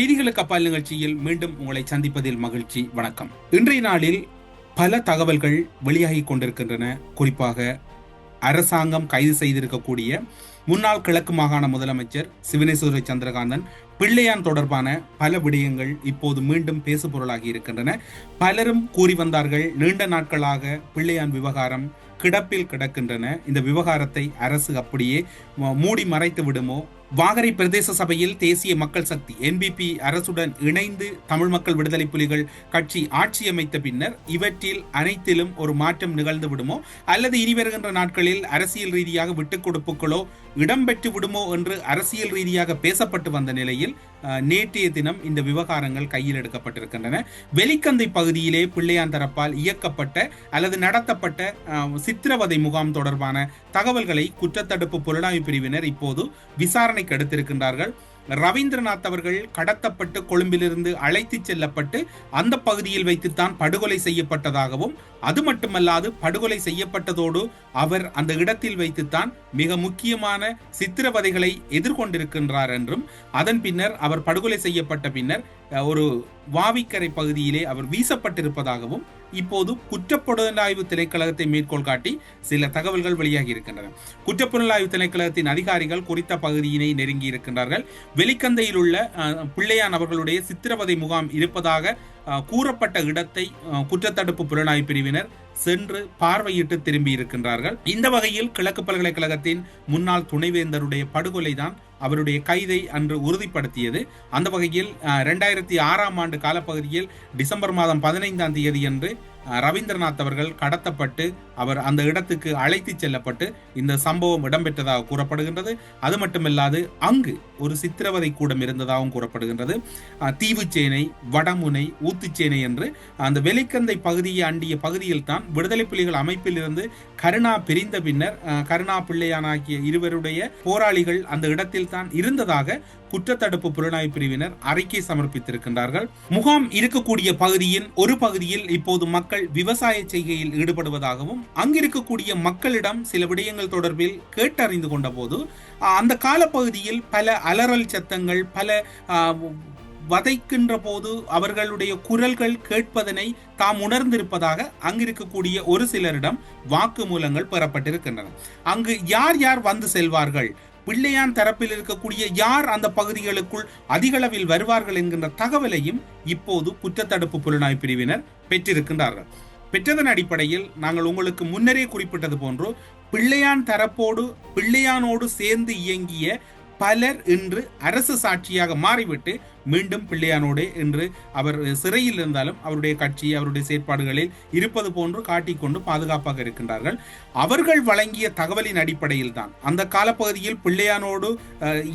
செய்திகளுக்கு அப்பால் நிகழ்ச்சியில் மீண்டும் உங்களை சந்திப்பதில் மகிழ்ச்சி. வணக்கம். இன்றைய நாளில் பல தகவல்கள் வெளியாகி கொண்டிருக்கின்றன. குறிப்பாக அரசாங்கம் கைது செய்திருக்கக்கூடிய முன்னாள் கிழக்கு மாகாண முதலமைச்சர் சிவனேஸ்வர சந்திரகாந்தன் பிள்ளையான் தொடர்பான பல விடயங்கள் இப்போது மீண்டும் பேசுபொருளாகி இருக்கின்றன. பலரும் கூறி வந்தார்கள் நீண்ட நாட்களாக பிள்ளையான் விவகாரம் கிடப்பில் கிடக்கின்றன. இந்த விவகாரத்தை அரசு அப்படியே மூடி மறைத்து விடுமோ? வாகரை பிரதேச சபையில் தேசிய மக்கள் சக்தி என்பிபி அரசுடன் இணைந்து தமிழ் மக்கள் விடுதலை புலிகள் கட்சி ஆட்சி அமைத்த பின்னர் இவற்றில் அனைத்திலும் ஒரு மாற்றம் நிகழ்ந்து விடுமோ? அல்லது இனி வருகின்ற நாட்களில் அரசியல் ரீதியாக விட்டுக் கொடுப்புகளோ இடம்பெற்று விடுமோ என்று அரசியல் ரீதியாக பேசப்பட்டு வந்த நிலையில் நேற்றைய தினம் இந்த விவகாரங்கள் கையில் எடுக்கப்பட்டிருக்கின்றன. வெலிக்கந்தை பகுதியிலே பிள்ளையான் தரப்பால் இயக்கப்பட்ட அல்லது நடத்தப்பட்ட சித்திரவதை முகாம் தொடர்பான தகவல்களை குற்றத்தடுப்பு புலனாய்வு பிரிவினர் இப்போது விசாரணைக்கு எடுத்திருக்கின்றார்கள். ரவீந்திரநாத் அவர்கள் கடத்தப்பட்டு கொழும்பிலிருந்து அழைத்துச் செல்லப்பட்டு அந்த பகுதியில் வைத்துத்தான் படுகொலை செய்யப்பட்டதாகவும் அது மட்டுமல்லாது படுகொலை செய்யப்பட்டதோடு அவர் அந்த இடத்தில் வைத்துத்தான் மிக முக்கியமான சித்திரவதைகளை எதிர்கொண்டிருக்கின்றார் என்றும் அதன் பின்னர் அவர் படுகொலை செய்யப்பட்ட பின்னர் ஒரு வாவிக்கரை பகுதியிலே அவர் வீசப்பட்டிருப்பதாகவும் இப்போது குற்றப்புலனாய்வு திணைக்களகத்தை மேற்கோள் காட்டி சில தகவல்கள் வெளியாகி இருக்கின்றன. குற்றப்புலனாய்வு திணைக்களகத்தின் அதிகாரிகள் குறித்த பகுதியினை நெருங்கி இருக்கின்றார்கள். வெளிக்கந்தையில் உள்ள பிள்ளையான் அவர்களுடைய சித்திரவதை முகாம் இருப்பதாக கூறப்பட்ட இடத்தை குற்றத்தடுப்பு புலனாய்வு பிரிவினர் சென்று பார்வையிட்டு திரும்பி இருக்கின்றார்கள். இந்த வகையில் கிழக்கு பல்கலைக்கழகத்தின் முன்னாள் துணைவேந்தருடைய படுகொலைதான் அவருடைய கைதை அன்று உறுதிப்படுத்தியது. அந்த வகையில் ரெண்டாயிரத்தி ஆறாம் ஆண்டு காலப்பகுதியில் டிசம்பர் மாதம் பதினைந்தாம் தேதி அன்று ரவீந்திரநாத் அவர்கள் கடத்தப்பட்டு அவர் அந்த இடத்துக்கு அழைத்துச் செல்லப்பட்டு இந்த சம்பவம் இடம்பெற்றதாக கூறப்படுகின்றது. அது மட்டுமில்லாது அங்கு ஒரு சித்திரவதை கூடம் இருந்ததாகவும் கூறப்படுகின்றது. தீவுச்சேனை வடமுனை ஊத்துச்சேனை என்று அந்த வெலிக்கந்தை பகுதியை அண்டிய பகுதியில் தான் விடுதலை புலிகள் அமைப்பிலிருந்து கருணா பிரிந்த பின்னர் கருணா பிள்ளையானாகிய இருவருடைய போராளிகள் அந்த இடத்தில் தான் இருந்ததாக குற்றத்தடுப்பு புலனாய்வு பிரிவினர் அறிக்கை சமர்ப்பித்திருக்கின்றார்கள். முகாம் இருக்கக்கூடிய பகுதியின் ஒரு பகுதியில் இப்போது மக்கள் விவசாய செய்கையில் ஈடுபடுவதாகவும் அங்கிருக்கக்கூடிய மக்களிடம் சில விடயங்கள் தொடர்பில் கேட்டறிந்து கொண்ட போது அந்த காலப்பகுதியில் பல அலறல் சத்தங்கள் பல வதைக்கின்ற போது அவர்களுடைய குரல்கள் கேட்பதனை தாம் உணர்ந்திருப்பதாக அங்கிருக்கக்கூடிய ஒரு சிலரிடம் வாக்குமூலங்கள் பெறப்பட்டிருக்கின்றன. அங்கு யார் யார் வந்து செல்வார்கள்? பிள்ளையான் தரப்பில் இருக்கக்கூடிய யார் அந்த பகுதிகளுக்குள் அதிகளவில் வருவார்கள் என்கின்ற தகவலையும் இப்போது குற்றத்தடுப்பு புலனாய்வு பிரிவினர் பெற்றிருக்கின்றார்கள். பெற்றதன் அடிப்படையில் நாங்கள் உங்களுக்கு முன்னரே குறிப்பிட்டது போன்று பிள்ளையான் தரப்போடு பிள்ளையானோடு சேர்ந்து இயங்கிய பலர் இன்று அரசு சாட்சியாக மாறிவிட்டு மீண்டும் பிள்ளையானோடு இன்று அவர் சிறையில் இருந்தாலும் அவருடைய கட்சி அவருடைய செயற்பாடுகளில் இருப்பது போன்று காட்டிக்கொண்டு பாதுகாப்பாக இருக்கின்றார்கள். அவர்கள் வழங்கிய தகவலின் அடிப்படையில் தான் அந்த காலப்பகுதியில் பிள்ளையானோடு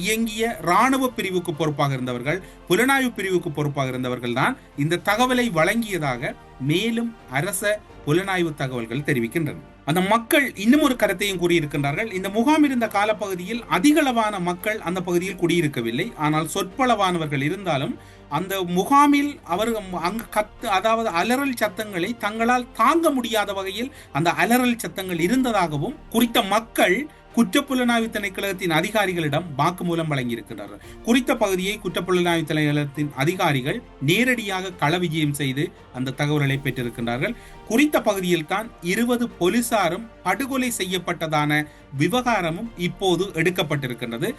இயங்கிய இராணுவ பிரிவுக்கு பொறுப்பாக இருந்தவர்கள் புலனாய்வு பிரிவுக்கு பொறுப்பாக இருந்தவர்கள் தான் இந்த தகவலை வழங்கியதாக மேலும் அரச புலனாய்வு தகவல்கள் தெரிவிக்கின்றன. அந்த மக்கள் இன்னும் ஒரு கருத்தையும் கூறியிருக்கின்றார்கள். இந்த முகாம் இருந்த காலப்பகுதியில் அதிகளவான மக்கள் அந்த பகுதியில் குடியிருக்கவில்லை. ஆனால் சொற்பளவானவர்கள் இருந்தாலும் அந்த முகாமில் அவர் அங்கு கத்து அதாவது அலறல் சத்தங்களை தங்களால் தாங்க முடியாத வகையில் அந்த அலறல் சத்தங்கள் இருந்ததாகவும் குறித்த மக்கள் குற்றப்புலனாய்வு திணைக்களத்தின் அதிகாரிகளிடம் வாக்குமூலம் வழங்கியிருக்கிறார்கள் குறித்த பகுதியை குற்றப்புலனாய்வு திணைக்களத்தின் அதிகாரிகள் நேரடியாக கள விஜயம் செய்து அந்த தகவல்களை பெற்றிருக்கின்றார்கள். குறித்த பகுதியில் தான் இருபது போலீசாரும் படுகொலை செய்யப்பட்டதான விவகாரமும் இப்போது எடுக்கப்பட்டிருக்கின்றது.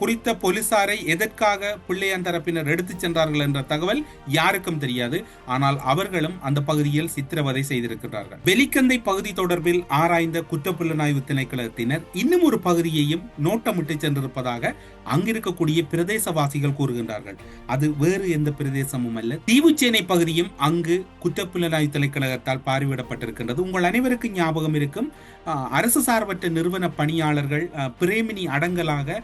குறித்த போலீசாரை எதற்காக பிள்ளையான் தரப்பினர் எடுத்துச் சென்றார்கள் என்ற தகவல் யாருக்கும் தெரியாது. ஆனால் அவர்களும் அந்த பகுதியில் சித்திரவதை செய்திருக்கிறார்கள் வெலிக்கந்தை பகுதி தொடர்பில் ஆராய்ந்த குற்றப்புலனாய்வு திணைக்களத்தினர் இன்னும் ஒரு பகுதியையும் நோட்டமிட்டு சென்றிருப்பதாக அங்கிருக்கக்கூடிய பிரதேசவாசிகள் கூறுகின்றார்கள். அது வேறு எந்த பிரதேசமும் அல்ல. தீவுச்சேனை பகுதியும் அங்கு குற்றப்புலனாய்வு திணைக்களத்தால் பார்வையிடப்பட்டிருக்கின்றது. உங்கள் அனைவருக்கும் ஞாபகம் இருக்கும் அஹ், அரசு சார்பற்ற நிறுவன பணியாளர்கள் அஹ், பிரேமினி அடங்கலாக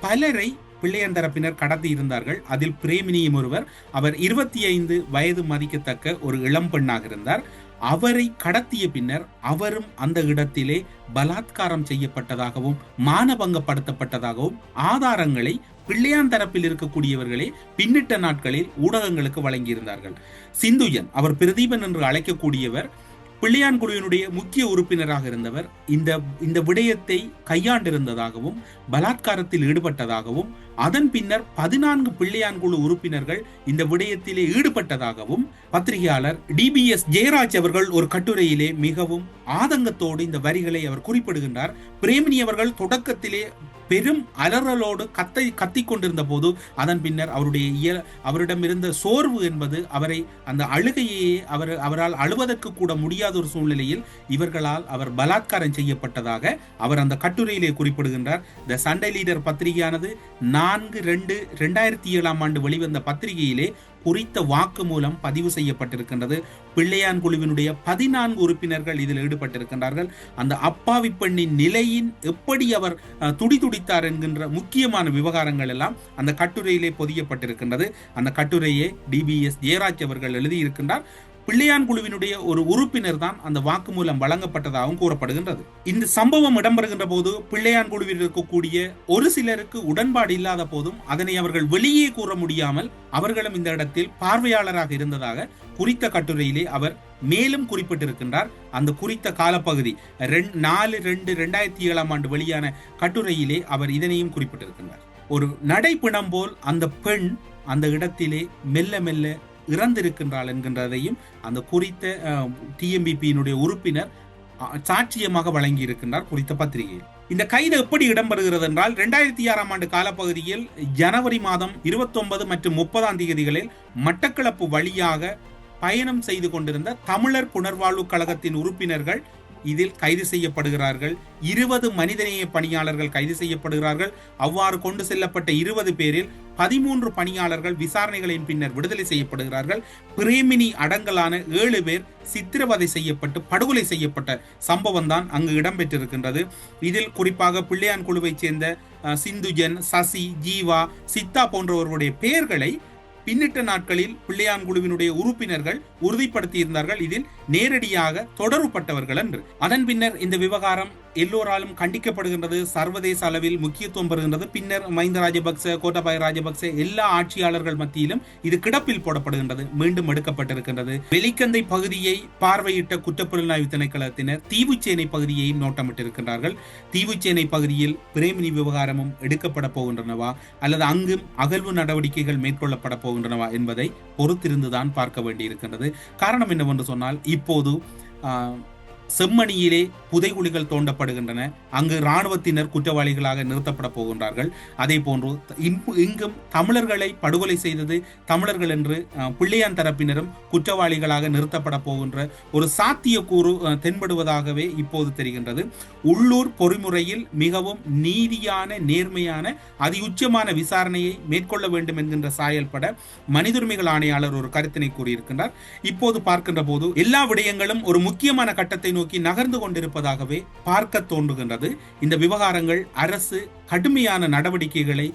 பலரை பிள்ளையன் தரப்பினர் கடத்தி இருந்தார்கள். அதில் பிரேமினியும் ஒருவர். அவர் இருபத்தி ஐந்து வயது மதிக்கத்தக்க ஒரு இளம் பெண்ணாக இருந்தார். அவரை கடத்திய பின்னர் அவரும் அந்த இடத்திலே பலாத்காரம் செய்யப்பட்டதாகவும் மானபங்கப்படுத்தப்பட்டதாகவும் ஆதாரங்களை பிள்ளையான் தரப்பில் இருக்கக்கூடியவர்களே பின்னிட்ட நாட்களில் ஊடகங்களுக்கு வழங்கியிருந்தார்கள். சிந்துயன் அவர் பிரதீபன் என்று அழைக்கக்கூடியவர் பிள்ளையான் குழுவினுடைய முக்கிய உறுப்பினராக இருந்தவர். இந்த இந்த விடயத்தை கையாண்டிருந்ததாகவும் பலாத்காரத்தில் ஈடுபட்டதாகவும் அதன் பின்னர் பதினான்கு பிள்ளையான் குழு உறுப்பினர்கள் இந்த விடயத்திலே ஈடுபட்டதாகவும் பத்திரிகையாளர் டிபிஎஸ் ஜெயராஜ் அவர்கள் ஒரு கட்டுரையிலே மிகவும் ஆதங்கத்தோடு இந்த வரிகளை அவர் குறிப்பிடுகின்றார். பிரேமினி அவர்கள் தொடக்கத்திலே பெரும் அலறலோடு கத்தை கத்திக் கொண்டிருந்த போது அதன் பின்னர் அவருடைய இயல் அவரிடம் இருந்த சோர்வு என்பது அவரை அந்த அழுகையே அவர் அவரால் அழுவதற்கு கூட முடியாத ஒரு சூழ்நிலையில் இவர்களால் அவர் பலாத்காரம் செய்யப்பட்டதாக அவர் அந்த கட்டுரையிலே குறிப்பிடுகின்றார். த சண்டை லீடர் பத்திரிகையானது நான்கு ரெண்டு ரெண்டாயிரத்தி ஏழாம் ஆண்டு வெளிவந்த பத்திரிகையிலே குறித்த வாக்கு மூலம் பதிவு செய்யப்பட்டிருக்கின்றது. பிள்ளையான் குழுவினுடைய பதினான்கு உறுப்பினர்கள் இதில் ஈடுபட்டிருக்கின்றார்கள். அந்த அப்பாவி பெண்ணின் நிலையின் எப்படி அவர் துடிதுடித்தார் என்கின்ற முக்கியமான விவகாரங்கள் எல்லாம் அந்த கட்டுரையிலே பொதியப்பட்டிருக்கின்றது. அந்த கட்டுரையை டிபிஎஸ் ஜெயராஜ் அவர்கள் எழுதியிருக்கின்றார். பிள்ளையான் குழுவினுடைய ஒரு உறுப்பினர் தான் அந்த வாக்குமூலம் வழங்கப்பட்டதாகவும் கூறப்படுகின்றது. இந்த சம்பவம் இடம்பெறுகின்ற போது பிள்ளையான் குழுவில் இருக்கக்கூடிய ஒரு சிலருக்கு உடன்பாடு இல்லாத போதும் அதனை அவர்கள் வெளியே கூற முடியாமல் அவர்களும் இந்த இடத்தில் பார்வையாளராக இருந்ததாக குறித்த கட்டுரையிலே அவர் மேலும் குறிப்பிட்டிருக்கின்றார். அந்த குறித்த காலப்பகுதி ரெண்- நாலு ரெண்டு ரெண்டாயிரத்தி ஏழாம் ஆண்டு வெளியான கட்டுரையிலே அவர் இதனையும் குறிப்பிட்டிருக்கின்றார். ஒரு நடைப்பிணம் போல் அந்த பெண் அந்த இடத்திலே மெல்ல மெல்ல இறந்திருக்கின்றாள் என்கின்றதையும் அந்த குறித்த டிஎம்பிபியினுடைய உறுப்பினர் சாட்சியமாக வழங்கி இருக்கின்றார் குறித்த பத்திரிகையில். இந்த கைது எப்படி இடம்பெறுகிறது என்றால் இரண்டாயிரத்தி ஆறாம் ஆண்டு காலப்பகுதியில் ஜனவரி மாதம் இருபத்தொன்பது மற்றும் முப்பதாம் தேதிகளில் மட்டக்களப்பு வழியாக பயணம் செய்து கொண்டிருந்த தமிழர் புனர்வாழ்வு கழகத்தின் உறுப்பினர்கள் இதில் கைது செய்யப்படுகிறார்கள். இருபது மனிதநேய பணியாளர்கள் கைது செய்யப்படுகிறார்கள். அவ்வாறு கொண்டு செல்லப்பட்ட இருபது பேரில் பதிமூன்று பணியாளர்கள் விசாரணைகளின் பின்னர் விடுதலை செய்யப்படுகிறார்கள். பிரேமினி அடங்கலான ஏழு பேர் சித்திரவதை செய்யப்பட்டு படுகொலை செய்யப்பட்ட சம்பவம் தான் அங்கு இடம்பெற்றிருக்கின்றது. இதில் குறிப்பாக பிள்ளையான் குழுவைச் சேர்ந்த சிந்துஜன் சசி ஜீவா சித்தா போன்றவர்களுடைய பெயர்களை பின்னிட்ட நாட்களில் பிள்ளையான் குழுவினுடைய உறுப்பினர்கள் உறுதிப்படுத்தியிருந்தார்கள். இதில் நேரடியாக தொடர்புபட்டவர்கள் என்று அதன் பின்னர் இந்த விவகாரம் எல்லோராலும் கண்டிக்கப்படுகின்றது. சர்வதேச அளவில் முக்கியத்துவம் பெறுகின்றது. பின்னர் மஹிந்த ராஜபக்ச கோட்டாபாய ராஜபக்ச எல்லா ஆட்சியாளர்கள் மத்தியிலும் இது கிடப்பில் போடப்படுகின்றது. மீண்டும் எடுக்கப்பட்டிருக்கின்றது. வெலிக்கந்தை பகுதியை பார்வையிட்ட குற்றப்புலனாய்வு திணைக்களத்தினர் தீவுச்சேனை பகுதியையும் நோட்டமிட்டிருக்கின்றார்கள். தீவுச்சேனை பகுதியில் பிரேமினி விவகாரமும் எடுக்கப்பட போகின்றனவா? அல்லது அங்கும் அகழ்வு நடவடிக்கைகள் மேற்கொள்ளப்பட போகின்றனவா என்பதை பொறுத்திருந்துதான் பார்க்க வேண்டியிருக்கின்றது. காரணம் என்னவென்று சொன்னால் இப்போது ஆஹ், செம்மணியிலே புதைகுழிகள் தோண்டப்படுகின்றன. அங்கு இராணுவத்தினர் குற்றவாளிகளாக நிறுத்தப்பட போகின்றார்கள். அதே போன்று இங்கும் தமிழர்களை படுகொலை செய்தது தமிழர்கள் என்று பிள்ளையான் தரப்பினரும் குற்றவாளிகளாக நிறுத்தப்பட போகின்ற ஒரு சாத்தியக்கூறு தென்படுவதாகவே இப்போது தெரிகின்றது. உள்ளூர் பொறிமுறையில் மிகவும் நீதியான நேர்மையான அதியுச்சமான விசாரணையை மேற்கொள்ள வேண்டும் என்கின்ற சாயல்பட மனித உரிமைகள் ஆணையாளர் ஒரு கருத்தினை கூறியிருக்கின்றார். இப்போது பார்க்கின்ற போது எல்லா விடயங்களும் ஒரு முக்கியமான கட்டத்தை நோக்கி நகர்ந்து கொண்டிருப்பது இருப்பதாகவே பார்க்க தோன்றுகின்றது. இந்த விவகாரங்கள் அரசு கடுமையான நடவடிக்கைகளை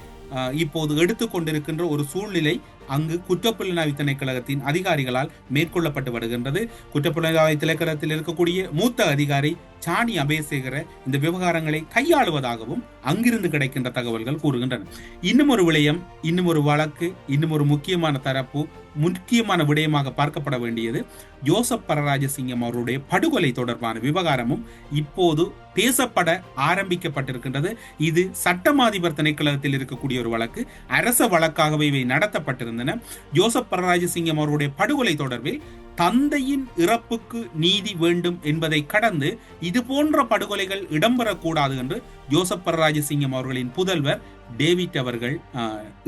இப்போது எடுத்துக்கொண்டிருக்கின்ற ஒரு சூழ்நிலை அங்கு குற்றப்புலனாய்வு திணைக்களகத்தின் அதிகாரிகளால் மேற்கொள்ளப்பட்டு வருகின்றது. குற்றப்புலனாய்வு திணைக்களத்தில் இருக்கக்கூடிய மூத்த அதிகாரி சாணி அபேசேகர இந்த விவகாரங்களை கையாளுவதாகவும் அங்கிருந்து கிடைக்கின்ற தகவல்கள் கூறுகின்றன. இன்னும் ஒரு விடயம் இன்னும் ஒரு வழக்கு இன்னும் ஒரு முக்கியமான தரப்பு முக்கியமான விடயமாக பார்க்கப்பட வேண்டியது ஜோசப் பரராஜசிங்கம் அவருடைய படுகொலை தொடர்பான விவகாரமும் இப்போது பேசப்பட ஆரம்பிக்கப்பட்டிருக்கின்றது. இது சட்டமாதிபர் திணைக்களத்தில் இருக்கக்கூடிய ஒரு வழக்கு. அரச வழக்காகவே இவை நடத்தப்பட்டிருந்தன. இருந்தன ஜோசப் பரராஜசிங்கம் அவருடைய படுகொலை தொடர்பில் தந்தையின் இறப்புக்கு நீதி வேண்டும் என்பதை கடந்து இது போன்ற படுகொலைகள் இடம்பெறக்கூடாது என்று ஜோசப் பரராஜசிங்கம் அவர்களின் புதல்வர் டேவிட் அவர்கள்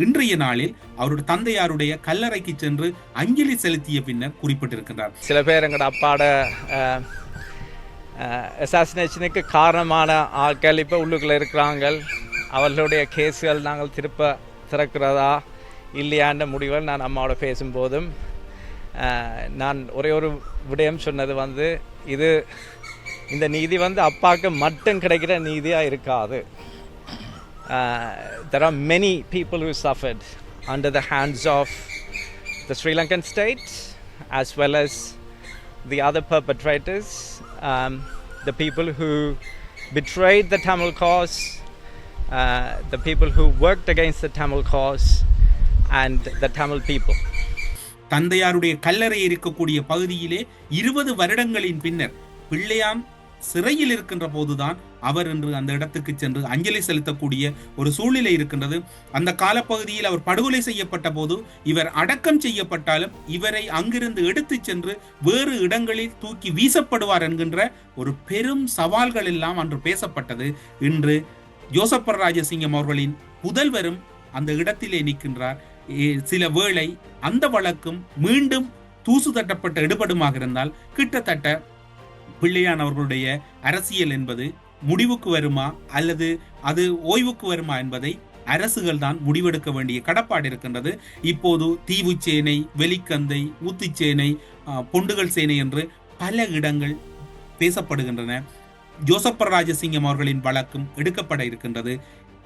இன்றைய நாளில் அவருடைய தந்தையாருடைய கல்லறைக்கு சென்று அஞ்சலி செலுத்திய பின்னர் குறிப்பிட்டிருக்கின்றார். சில பேர் எங்கட அப்பாட அசாசினேஷனுக்கு காரணமான ஆட்கள் இப்போ உள்ளுக்குள்ள இருக்கிறாங்க. அவர்களுடைய கேஸுகள் நாங்கள் திருப்ப திறக்கிறதா? இல்லையான்ற முடிவுகள் நான் அம்மாவோட பேசும்போதும் நான் ஒரே ஒரு விடயம் சொன்னது வந்து இது இந்த நீதி வந்து அப்பாவுக்கு மட்டும் கிடைக்கிற நீதியாக இருக்காது there are many people who suffered under the hands of the Sri Lankan state as well as the other perpetrators, the people who who the the cause the people who people who the against cause and the Tamil people தந்தையாருடைய கல்லறை இருக்கக்கூடிய பகுதியிலே இருபது வருடங்களின் பின்னர் பிள்ளையாம் சிறையில் இருக்கின்ற போதுதான் அவர் என்று அந்த இடத்துக்கு சென்று அஞ்சலி செலுத்தக்கூடிய ஒரு சூழ்நிலை இருக்கின்றது. அந்த காலப்பகுதியில் அவர் படுகொலை செய்யப்பட்ட போது இவர் அடக்கம் செய்யப்பட்டாலும் இவரை அங்கிருந்து எடுத்துச் சென்று வேறு இடங்களில் தூக்கி வீசப்படுவார் என்கின்ற ஒரு பெரும் சவால்கள் எல்லாம் அன்று பேசப்பட்டது. இன்று ஜோசப்பர் ராஜசிங்கம் அவர்களின் புதல்வரும் அந்த இடத்திலே நிற்கின்றார். சில வேளை அந்த வழக்கும் மீண்டும் தூசு தட்டப்பட்ட எடுபடுமாக இருந்தால் கிட்டத்தட்ட பிள்ளையான் அவர்களுடைய அரசியல் என்பது முடிவுக்கு வருமா அல்லது அது ஓய்வுக்கு வருமா என்பதை அரசுகள் தான் முடிவெடுக்க வேண்டிய கடப்பாடு இருக்கின்றது. இப்போது தீவுச்சேனை வெலிக்கந்தை ஊத்திச்சேனை பொண்டுகள் சேனை என்று பல இடங்கள் பேசப்படுகின்றன. ஜோசப்பர் ராஜசிங்கம் அவர்களின் வழக்கும் எடுக்கப்பட இருக்கின்றது.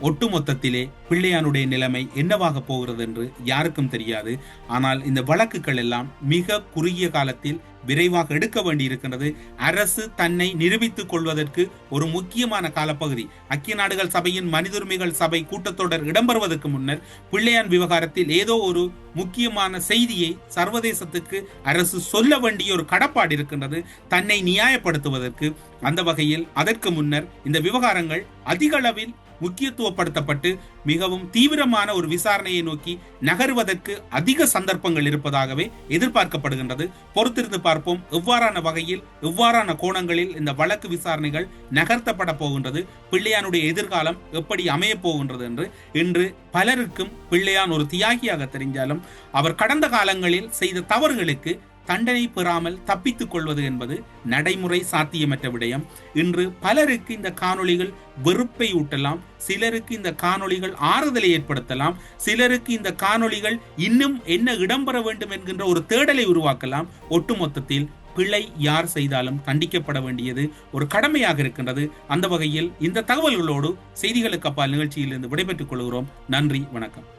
ஒட்டுமொத்தத்திலே பிள்ளையானுடைய நிலைமை என்னவாக போகிறது என்று யாருக்கும் தெரியாது. ஆனால் இந்த வழக்குகள் எல்லாம் மிக குறுகிய காலத்தில் விரைவாக எடுக்க வேண்டியிருக்கின்றது. அரசு தன்னை நிரூபித்துக் கொள்வதற்கு ஒரு முக்கியமான காலப்பகுதி. ஐக்கிய நாடுகள் சபையின் மனிதுரிமைகள் சபை கூட்டத்தொடர் இடம்பெறுவதற்கு முன்னர் பிள்ளையான் விவகாரத்தில் ஏதோ ஒரு முக்கியமான செய்தியை சர்வதேசத்துக்கு அரசு சொல்ல வேண்டிய ஒரு கடப்பாடு இருக்கின்றது. தன்னை நியாயப்படுத்துவதற்கு அந்த வகையில் அதற்கு முன்னர் இந்த விவகாரங்கள் அதிக அளவில் முக்கியத்துவப்படுத்தப்பட்டு மிகவும் தீவிரமான ஒரு விசாரணையை நோக்கி நகர்வதற்கு அதிக சந்தர்ப்பங்கள் இருப்பதாகவே எதிர்பார்க்கப்படுகின்றது. பொறுத்திருந்து பார்ப்போம். எவ்வாறான வகையில் எவ்வாறான கோணங்களில் இந்த வழக்கு விசாரணைகள் நகர்த்தப்பட போகின்றது. பிள்ளையானுடைய எதிர்காலம் எப்படி அமையப் போகின்றது என்று இன்று பலருக்கும் பிள்ளையான் ஒரு தியாகியாக தெரிஞ்சாலும் அவர் கடந்த காலங்களில் செய்த தவறுகளுக்கு தண்டனை பெறாமல் தப்பித்துக் கொள்வது என்பது நடைமுறை சாத்தியமற்ற விடயம். இன்று பலருக்கு இந்த காணொளிகள் வெறுப்பை ஊட்டலாம் சிலருக்கு இந்த காணொளிகள் ஆறுதலை ஏற்படுத்தலாம் சிலருக்கு இந்த காணொளிகள் இன்னும் என்ன இடம்பெற வேண்டும் என்கின்ற ஒரு தேடலை உருவாக்கலாம். ஒட்டுமொத்தத்தில் பிழை யார் செய்தாலும் கண்டிக்கப்பட வேண்டியது ஒரு கடமையாக இருக்கின்றது. அந்த வகையில் இந்த தகவல்களோடு செய்திகளுக்கு அப்பால் நிகழ்ச்சியிலிருந்து விடைபெற்றுக் கொள்கிறோம். நன்றி வணக்கம்.